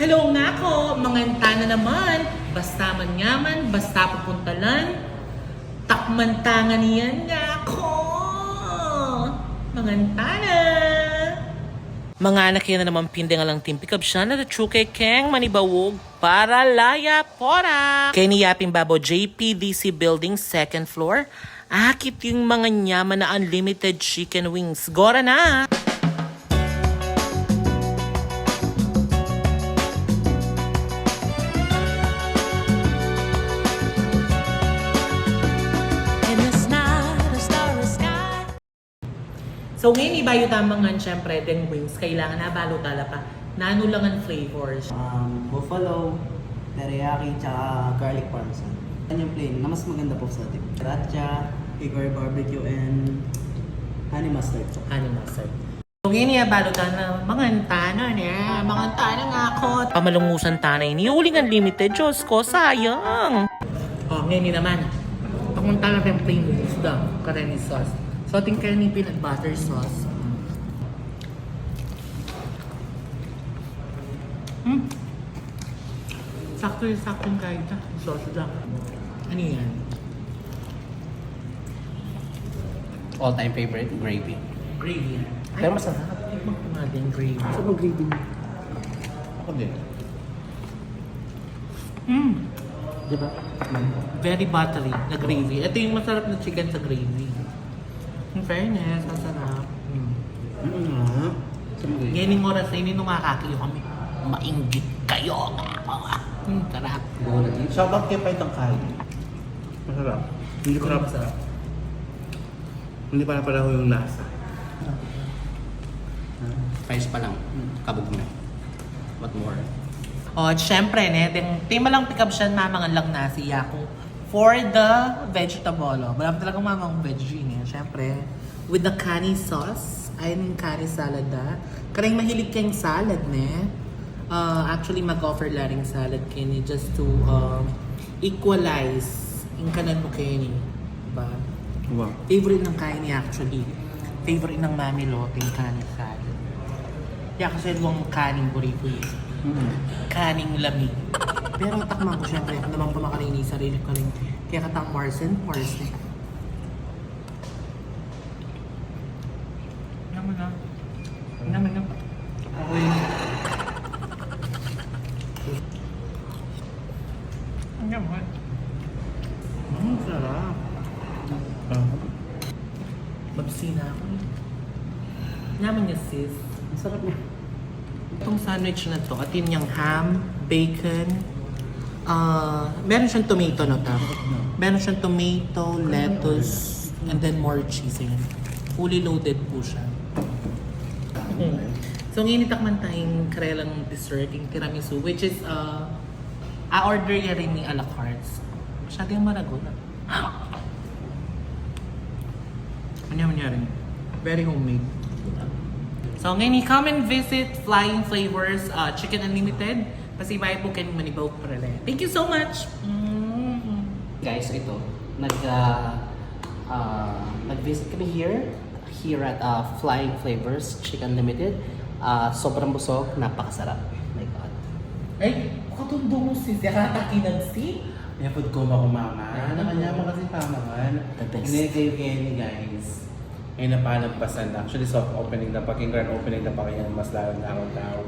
Hello nga ko, mga na naman. Basta man yaman, basta pupunta lang. Takman tangan yan nga ko. Mga na. Mga anak yan na naman pindi nga lang timpikab siya na chuke keng manibawog para laya pora. Kay ni Yaping Babo JPDC Building second floor. Akit yung mga nyaman na unlimited chicken wings. Gora na! So ngayon ibayo tamangan syempre din wings kailangan na balotala pa. Nano lang ang flavors. Um, buffalo, teriyaki, tsaka garlic parmesan. Yan yung plain na mas maganda po sa atin. Sriracha, Igor barbecue, and honey mustard po. Honey mustard. So ngayon iya balutan na mga tana niya, mga tana nga ako. Pamalungusan tanay ni uling unlimited Diyos ko, sayang. Oh, ngayon naman. Pamunta na yung plain wings daw, kareni sauce. So ating kareni peanut butter sauce. Hmm. Sakto yung sakto yung kahit na. Sauce daw. Ano yan? all-time favorite, gravy. Gravy. Pero masarap. Tikman ko nga din gravy. Masarap ang gravy mo. Ako din. Mm. Di ba? Tikman mo. Very buttery na gravy. Ito yung masarap na chicken sa gravy. In fairness, masarap. Mm. Mm ang. Ngayon yung oras na yun, yung makakakiyo kami. Mainggit kayo nga ako. Hmm, sarap. Shoutout kay Paitang Kain. Masarap. Hindi ko na masarap. Hindi pa pala yung lasa. Spice pa lang. Kabog na. What more? O, at syempre, ne, din, tema lang pick up siya mamangan lang na si Yaku for the vegetable. Wala pa talagang mamang veggie niya. Syempre, with the kani sauce, ayun yung kani salad da. Karang mahilig kayong salad, ne. Uh, actually, mag-offer laring salad kini just to um, equalize yung kanan mo kini. Diba? Wow. Favorite ng kain niya actually. Favorite ng mami Loting kanin salad. Kaya kasi luwang kaning burrito eh. Mm-hmm. Kaning lamig. Pero takman ko syempre, ako naman kumakarini sarili ko rin. Kaya katang Marcin, Marcin. Naman na. Naman na. Okay. Ang yaman. Ang sarap. Babsina ako. Naman niya sis. Ang sarap niya. Itong sandwich na to, atin yung ham, bacon, uh, meron siyang tomato no ta? Meron siyang tomato, lettuce, and then more cheese yun. Fully loaded po siya. Mm. So ngayon itakman tayong karelang dessert, yung tiramisu, which is, uh, a-order niya rin ni a la carte. Masyado yung maragon. Ano mo rin? Very homemade. So ngayon, come and visit Flying Flavors uh, Chicken Unlimited. Pasibay po kayo manibaw parale. Thank you so much! Mm. Guys, ito, nag, uh, uh, nag-visit kami here, here at uh, Flying Flavors Chicken Limited. Uh, sobrang busog, napakasarap. My God. Ay, katundo mo sis. Yakatakinan si. Kaya food coma ko mama. Ano kanya mo kasi pamangan. The best. Hindi kayo Kenny guys. Ay napalagpasan na. Actually soft opening na pa. King grand opening na pa mas lalo na akong tao.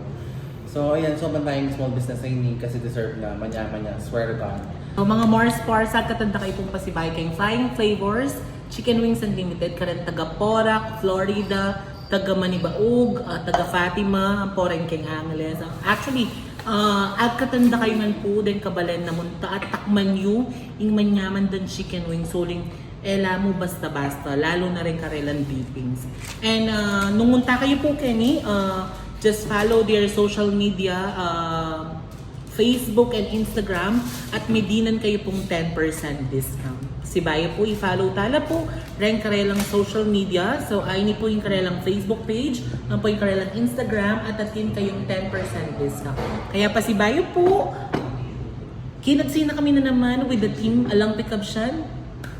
So ayan, so tayong small business na ini kasi deserve na manyaman niya. Swear to God. So mga Mars Bars, at katanda kayo pong pasibay kayong Flying Flavors, Chicken Wings Unlimited, karan taga Porac, Florida, taga Manibaog, uh, taga Fatima, ang poreng keng Angeles. Actually, uh, at katanda kayo man po din kabalen na munta at takman yu, yung manyaman dan chicken wings, suling ela mo basta-basta, lalo na rin karelan dippings. And uh, nung kayo po, Kenny, uh, just follow their social media, uh, Facebook and Instagram at may dinan kayo pong 10% discount. Si Bayo po, i-follow tala po, rin karelang social media. So, ay po yung karelang Facebook page, ang po yung karelang Instagram, at atin kayong 10% discount. Kaya pa si Bayo po, kinagsi na kami na naman with the team Alang Pikabsyan.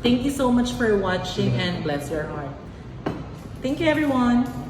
Thank you so much for watching and bless your heart. Thank you everyone!